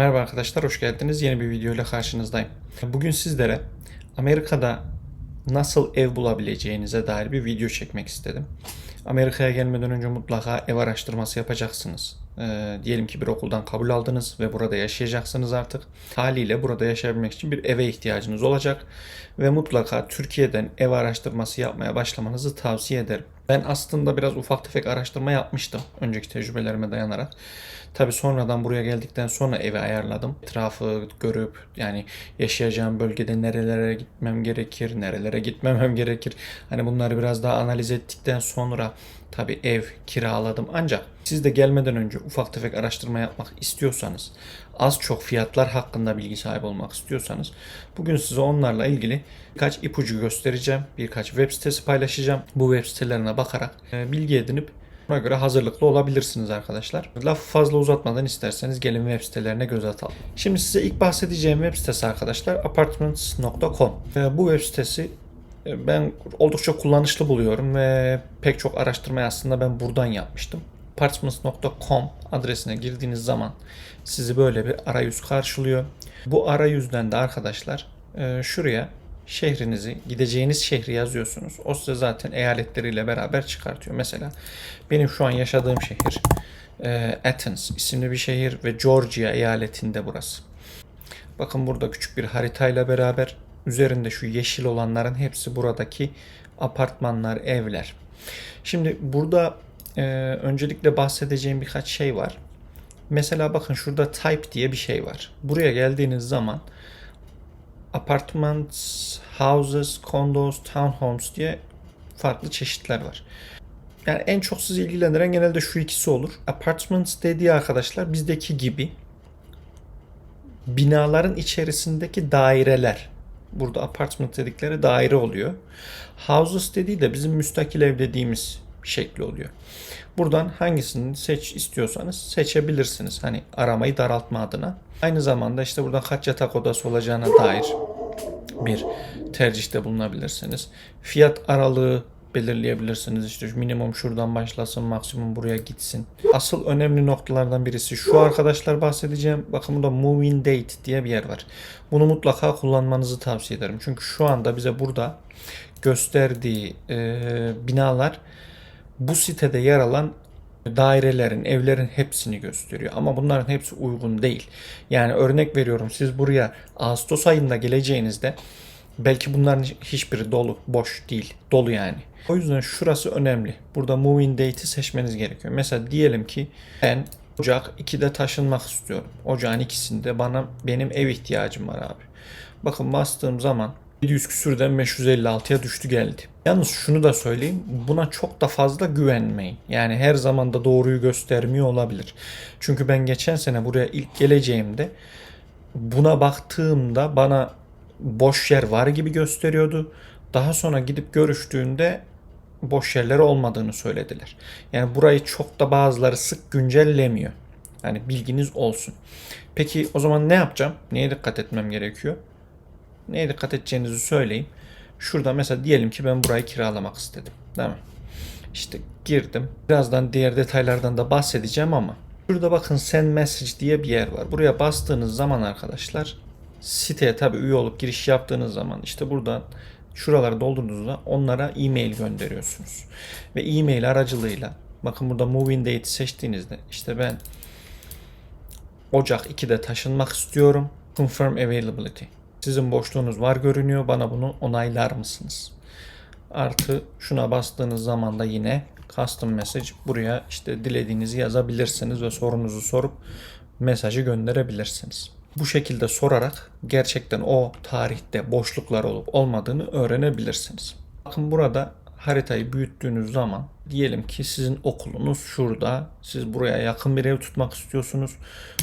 Merhaba arkadaşlar, hoş geldiniz. Yeni bir video ile karşınızdayım. Bugün sizlere Amerika'da nasıl ev bulabileceğinize dair bir video çekmek istedim. Amerika'ya gelmeden önce mutlaka ev araştırması yapacaksınız. Ee, diyelim ki bir okuldan kabul aldınız ve burada yaşayacaksınız artık. Haliyle burada yaşayabilmek için bir eve ihtiyacınız olacak. Ve mutlaka Türkiye'den ev araştırması yapmaya başlamanızı tavsiye ederim. Ben aslında biraz ufak tefek araştırma yapmıştım önceki tecrübelerime dayanarak. Tabi sonradan buraya geldikten sonra evi ayarladım. Etrafı görüp yani yaşayacağım bölgede nerelere gitmem gerekir, nerelere gitmemem gerekir. Hani bunları biraz daha analiz ettikten sonra tabi ev kiraladım. Ancak siz de gelmeden önce ufak tefek araştırma yapmak istiyorsanız, az çok fiyatlar hakkında bilgi sahibi olmak istiyorsanız bugün size onlarla ilgili birkaç ipucu göstereceğim. Birkaç web sitesi paylaşacağım. Bu web sitelerine bakarak e, bilgi edinip Buna göre hazırlıklı olabilirsiniz arkadaşlar. Lafı fazla uzatmadan isterseniz gelin web sitelerine göz atalım. Şimdi size ilk bahsedeceğim web sitesi arkadaşlar apartments.com. Ee, Bu web sitesi e, ben oldukça kullanışlı buluyorum ve pek çok araştırmayı aslında ben buradan yapmıştım. apartments.com adresine girdiğiniz zaman sizi böyle bir arayüz karşılıyor. Bu arayüzden de arkadaşlar e, şuraya şehrinizi, gideceğiniz şehri yazıyorsunuz. O size zaten eyaletleriyle beraber çıkartıyor. Mesela benim şu an yaşadığım şehir e, Athens isimli bir şehir ve Georgia eyaletinde burası. Bakın burada küçük bir haritayla beraber üzerinde şu yeşil olanların hepsi buradaki apartmanlar, evler. Şimdi burada e, öncelikle bahsedeceğim birkaç şey var. Mesela bakın şurada type diye bir şey var. Buraya geldiğiniz zaman apartments, houses, condos, townhomes diye farklı çeşitler var. Yani en çok sizi ilgilendiren genelde şu ikisi olur. Apartments dediği arkadaşlar bizdeki gibi binaların içerisindeki daireler. Burada apartment dedikleri daire oluyor. Houses dediği de bizim müstakil ev dediğimiz şekli oluyor. Buradan hangisini seç istiyorsanız seçebilirsiniz. Hani aramayı daraltma adına. Aynı zamanda işte burada kaç yatak odası olacağına dair bir tercihte bulunabilirsiniz. Fiyat aralığı belirleyebilirsiniz. İşte minimum şuradan başlasın, maksimum buraya gitsin. Asıl önemli noktalardan birisi şu arkadaşlar bahsedeceğim. Bakın burada moving date diye bir yer var. Bunu mutlaka kullanmanızı tavsiye ederim. Çünkü şu anda bize burada gösterdiği e, binalar bu sitede yer alan dairelerin, evlerin hepsini gösteriyor. Ama bunların hepsi uygun değil. Yani örnek veriyorum siz buraya Ağustos ayında geleceğinizde belki bunların hiçbiri dolu, boş değil. Dolu yani. O yüzden şurası önemli. Burada moving date'i seçmeniz gerekiyor. Mesela diyelim ki ben Ocak 2'de taşınmak istiyorum. Ocağın ikisinde bana benim ev ihtiyacım var abi. Bakın bastığım zaman 700 küsürden 556'ya düştü geldi. Yalnız şunu da söyleyeyim. Buna çok da fazla güvenmeyin. Yani her zaman da doğruyu göstermiyor olabilir. Çünkü ben geçen sene buraya ilk geleceğimde buna baktığımda bana boş yer var gibi gösteriyordu. Daha sonra gidip görüştüğünde boş yerler olmadığını söylediler. Yani burayı çok da bazıları sık güncellemiyor. Yani bilginiz olsun. Peki o zaman ne yapacağım? Neye dikkat etmem gerekiyor? Neye dikkat edeceğinizi söyleyeyim. Şurada mesela diyelim ki ben burayı kiralamak istedim. Değil mi? İşte girdim. Birazdan diğer detaylardan da bahsedeceğim ama şurada bakın send message diye bir yer var. Buraya bastığınız zaman arkadaşlar siteye tabi üye olup giriş yaptığınız zaman işte buradan şuraları doldurduğunuzda onlara e-mail gönderiyorsunuz. Ve e-mail aracılığıyla bakın burada moving date seçtiğinizde işte ben Ocak 2'de taşınmak istiyorum. Confirm availability. Sizin boşluğunuz var görünüyor. Bana bunu onaylar mısınız? Artı şuna bastığınız zaman da yine custom message buraya işte dilediğinizi yazabilirsiniz ve sorunuzu sorup mesajı gönderebilirsiniz. Bu şekilde sorarak gerçekten o tarihte boşluklar olup olmadığını öğrenebilirsiniz. Bakın burada haritayı büyüttüğünüz zaman diyelim ki sizin okulunuz şurada. Siz buraya yakın bir ev tutmak istiyorsunuz.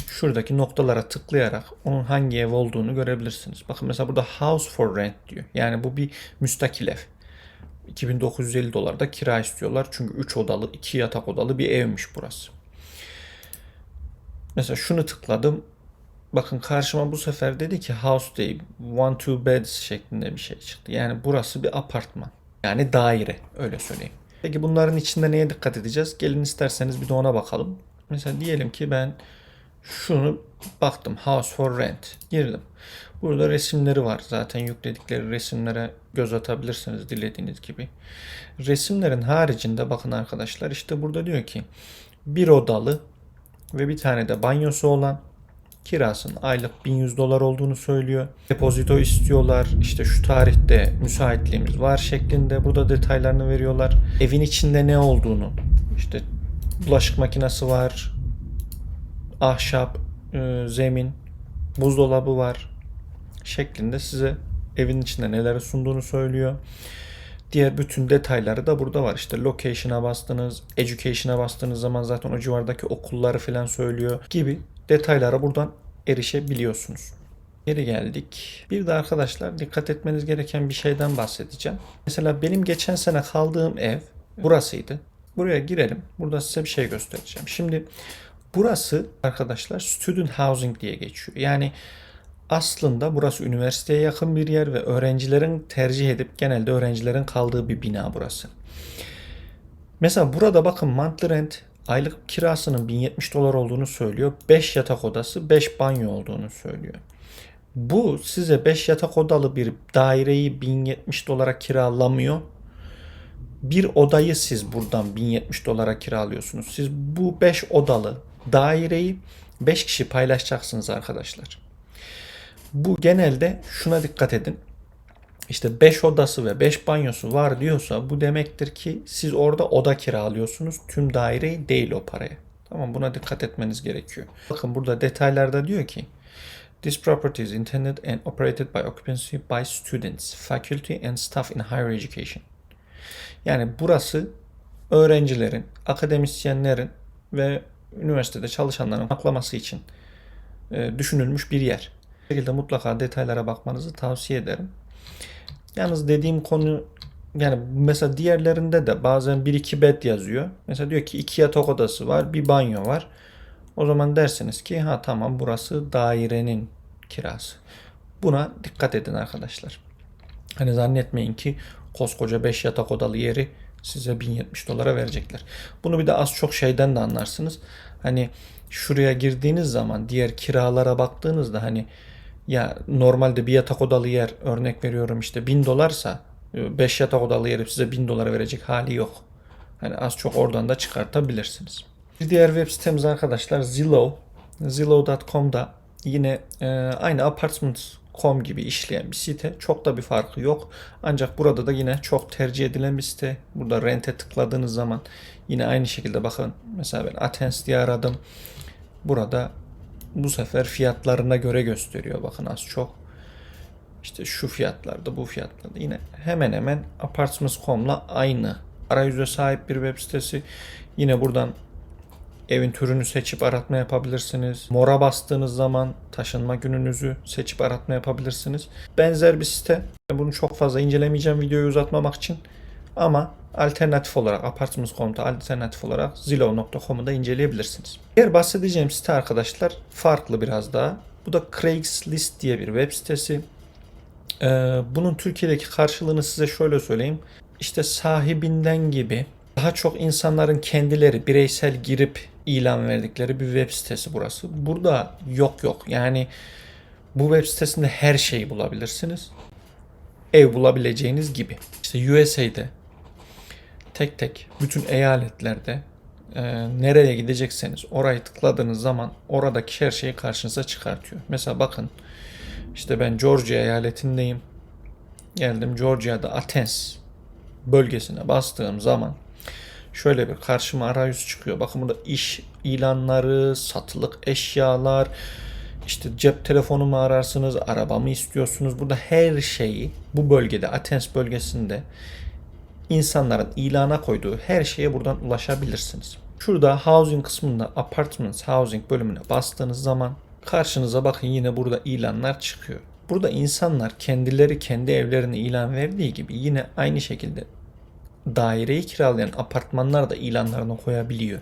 Şuradaki noktalara tıklayarak onun hangi ev olduğunu görebilirsiniz. Bakın mesela burada house for rent diyor. Yani bu bir müstakil ev. 2950 dolar da kira istiyorlar. Çünkü 3 odalı, 2 yatak odalı bir evmiş burası. Mesela şunu tıkladım. Bakın karşıma bu sefer dedi ki house değil, one two beds şeklinde bir şey çıktı. Yani burası bir apartman. Yani daire öyle söyleyeyim. Peki bunların içinde neye dikkat edeceğiz? Gelin isterseniz bir de ona bakalım. Mesela diyelim ki ben şunu baktım House for Rent girdim. Burada resimleri var. Zaten yükledikleri resimlere göz atabilirsiniz dilediğiniz gibi. Resimlerin haricinde bakın arkadaşlar işte burada diyor ki bir odalı ve bir tane de banyosu olan kirasının aylık 1100 dolar olduğunu söylüyor. Depozito istiyorlar. İşte şu tarihte müsaitliğimiz var şeklinde. Burada detaylarını veriyorlar. Evin içinde ne olduğunu. işte bulaşık makinesi var. Ahşap, e, zemin, buzdolabı var şeklinde size evin içinde neleri sunduğunu söylüyor. Diğer bütün detayları da burada var. İşte location'a bastınız, education'a bastığınız zaman zaten o civardaki okulları falan söylüyor gibi detaylara buradan erişebiliyorsunuz. Geri geldik. Bir de arkadaşlar dikkat etmeniz gereken bir şeyden bahsedeceğim. Mesela benim geçen sene kaldığım ev burasıydı. Buraya girelim. Burada size bir şey göstereceğim. Şimdi burası arkadaşlar student housing diye geçiyor. Yani aslında burası üniversiteye yakın bir yer ve öğrencilerin tercih edip genelde öğrencilerin kaldığı bir bina burası. Mesela burada bakın monthly rent aylık kirasının 1070 dolar olduğunu söylüyor. 5 yatak odası, 5 banyo olduğunu söylüyor. Bu size 5 yatak odalı bir daireyi 1070 dolara kiralamıyor. Bir odayı siz buradan 1070 dolara kiralıyorsunuz. Siz bu 5 odalı daireyi 5 kişi paylaşacaksınız arkadaşlar. Bu genelde şuna dikkat edin. İşte 5 odası ve 5 banyosu var diyorsa bu demektir ki siz orada oda kiralıyorsunuz. Tüm daireyi değil o paraya. Tamam buna dikkat etmeniz gerekiyor. Bakın burada detaylarda diyor ki This property is intended and operated by occupancy by students, faculty and staff in higher education. Yani burası öğrencilerin, akademisyenlerin ve üniversitede çalışanların aklaması için e, düşünülmüş bir yer. Bu şekilde mutlaka detaylara bakmanızı tavsiye ederim. Yalnız dediğim konu yani mesela diğerlerinde de bazen 1-2 bed yazıyor. Mesela diyor ki 2 yatak odası var, bir banyo var. O zaman dersiniz ki ha tamam burası dairenin kirası. Buna dikkat edin arkadaşlar. Hani zannetmeyin ki koskoca 5 yatak odalı yeri size 1070 dolara verecekler. Bunu bir de az çok şeyden de anlarsınız. Hani şuraya girdiğiniz zaman diğer kiralara baktığınızda hani ya normalde bir yatak odalı yer örnek veriyorum işte 1000 dolarsa 5 yatak odalı yeri size 1000 dolara verecek hali yok. Hani az çok oradan da çıkartabilirsiniz. Bir diğer web sitemiz arkadaşlar Zillow. Zillow.com'da yine e, aynı apartments.com gibi işleyen bir site. Çok da bir farkı yok. Ancak burada da yine çok tercih edilen bir site. Burada rente tıkladığınız zaman yine aynı şekilde bakın. Mesela ben Athens diye aradım. Burada bu sefer fiyatlarına göre gösteriyor. Bakın az çok. İşte şu fiyatlarda, bu fiyatlarda yine hemen hemen apartments.com'la aynı arayüze sahip bir web sitesi. Yine buradan evin türünü seçip aratma yapabilirsiniz. Mora bastığınız zaman taşınma gününüzü seçip aratma yapabilirsiniz. Benzer bir site. Bunu çok fazla incelemeyeceğim videoyu uzatmamak için. Ama alternatif olarak Apartments.com'da alternatif olarak Zillow.com'u da inceleyebilirsiniz. Diğer bahsedeceğim site arkadaşlar farklı biraz daha. Bu da Craigslist diye bir web sitesi. Ee, bunun Türkiye'deki karşılığını size şöyle söyleyeyim. İşte sahibinden gibi daha çok insanların kendileri bireysel girip ilan verdikleri bir web sitesi burası. Burada yok yok. Yani bu web sitesinde her şeyi bulabilirsiniz. Ev bulabileceğiniz gibi. İşte USA'de tek tek bütün eyaletlerde e, nereye gidecekseniz orayı tıkladığınız zaman oradaki her şeyi karşınıza çıkartıyor. Mesela bakın işte ben Georgia eyaletindeyim. Geldim Georgia'da Athens bölgesine bastığım zaman şöyle bir karşıma arayüz çıkıyor. Bakın burada iş ilanları, satılık eşyalar, işte cep telefonu mu ararsınız, araba mı istiyorsunuz? Burada her şeyi bu bölgede, Athens bölgesinde insanların ilana koyduğu her şeye buradan ulaşabilirsiniz. Şurada housing kısmında apartments housing bölümüne bastığınız zaman karşınıza bakın yine burada ilanlar çıkıyor. Burada insanlar kendileri kendi evlerini ilan verdiği gibi yine aynı şekilde daireyi kiralayan apartmanlar da ilanlarını koyabiliyor.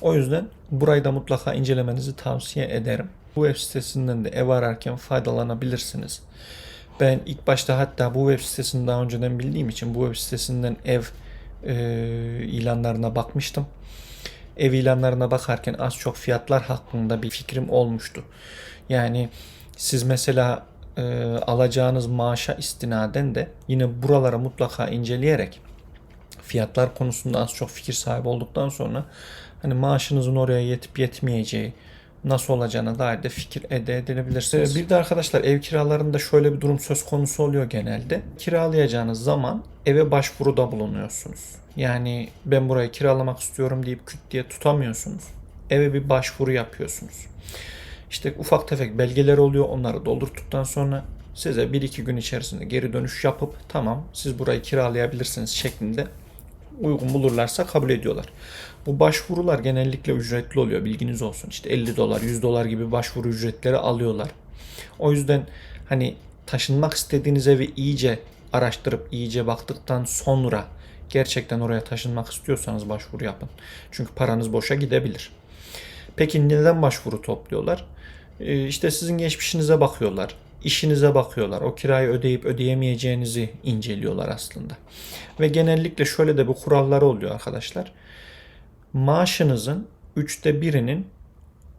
O yüzden burayı da mutlaka incelemenizi tavsiye ederim. Bu web sitesinden de ev ararken faydalanabilirsiniz. Ben ilk başta hatta bu web sitesini daha önceden bildiğim için bu web sitesinden ev e, ilanlarına bakmıştım. ev ilanlarına bakarken az çok fiyatlar hakkında bir fikrim olmuştu. Yani siz mesela e, alacağınız maaşa istinaden de yine buralara mutlaka inceleyerek fiyatlar konusunda az çok fikir sahibi olduktan sonra hani maaşınızın oraya yetip yetmeyeceği nasıl olacağına dair de fikir elde edilebilirsiniz. Bir de arkadaşlar ev kiralarında şöyle bir durum söz konusu oluyor genelde. Kiralayacağınız zaman eve başvuruda bulunuyorsunuz. Yani ben burayı kiralamak istiyorum deyip küt diye tutamıyorsunuz. Eve bir başvuru yapıyorsunuz. İşte ufak tefek belgeler oluyor. Onları doldurduktan sonra size 1-2 gün içerisinde geri dönüş yapıp tamam siz burayı kiralayabilirsiniz şeklinde uygun bulurlarsa kabul ediyorlar. Bu başvurular genellikle ücretli oluyor bilginiz olsun. İşte 50 dolar 100 dolar gibi başvuru ücretleri alıyorlar. O yüzden hani taşınmak istediğiniz evi iyice araştırıp iyice baktıktan sonra gerçekten oraya taşınmak istiyorsanız başvuru yapın. Çünkü paranız boşa gidebilir. Peki neden başvuru topluyorlar? Ee, işte sizin geçmişinize bakıyorlar, işinize bakıyorlar. O kirayı ödeyip ödeyemeyeceğinizi inceliyorlar aslında. Ve genellikle şöyle de bir kuralları oluyor arkadaşlar. Maaşınızın üçte birinin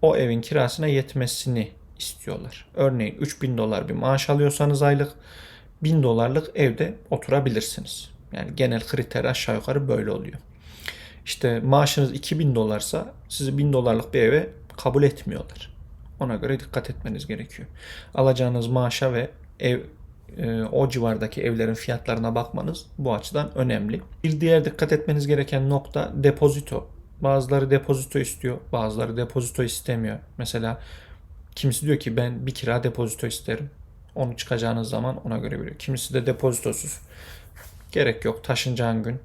o evin kirasına yetmesini istiyorlar. Örneğin 3000 dolar bir maaş alıyorsanız aylık 1000 dolarlık evde oturabilirsiniz. Yani genel kriter aşağı yukarı böyle oluyor. İşte maaşınız 2000 dolarsa sizi 1000 dolarlık bir eve kabul etmiyorlar. Ona göre dikkat etmeniz gerekiyor. Alacağınız maaşa ve ev e, o civardaki evlerin fiyatlarına bakmanız bu açıdan önemli. Bir diğer dikkat etmeniz gereken nokta depozito. Bazıları depozito istiyor, bazıları depozito istemiyor. Mesela kimisi diyor ki ben bir kira depozito isterim. Onu çıkacağınız zaman ona göre veriyor. Kimisi de depozitosuz. Gerek yok. Taşınacağın gün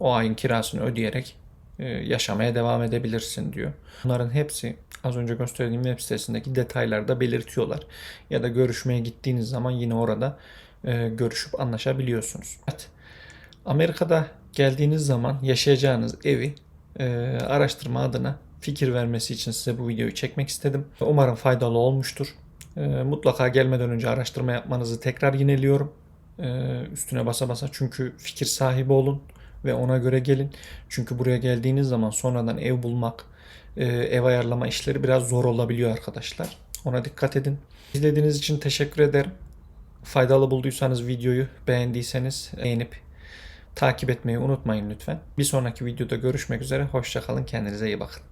o ayın kirasını ödeyerek e, yaşamaya devam edebilirsin diyor. Bunların hepsi az önce gösterdiğim web sitesindeki detaylarda belirtiyorlar. Ya da görüşmeye gittiğiniz zaman yine orada e, görüşüp anlaşabiliyorsunuz. Evet. Amerika'da geldiğiniz zaman yaşayacağınız evi e, araştırma adına fikir vermesi için size bu videoyu çekmek istedim. Umarım faydalı olmuştur. E, mutlaka gelmeden önce araştırma yapmanızı tekrar yineliyorum. E, üstüne basa basa çünkü fikir sahibi olun ve ona göre gelin. Çünkü buraya geldiğiniz zaman sonradan ev bulmak, ev ayarlama işleri biraz zor olabiliyor arkadaşlar. Ona dikkat edin. İzlediğiniz için teşekkür ederim. Faydalı bulduysanız videoyu beğendiyseniz beğenip takip etmeyi unutmayın lütfen. Bir sonraki videoda görüşmek üzere. Hoşçakalın. Kendinize iyi bakın.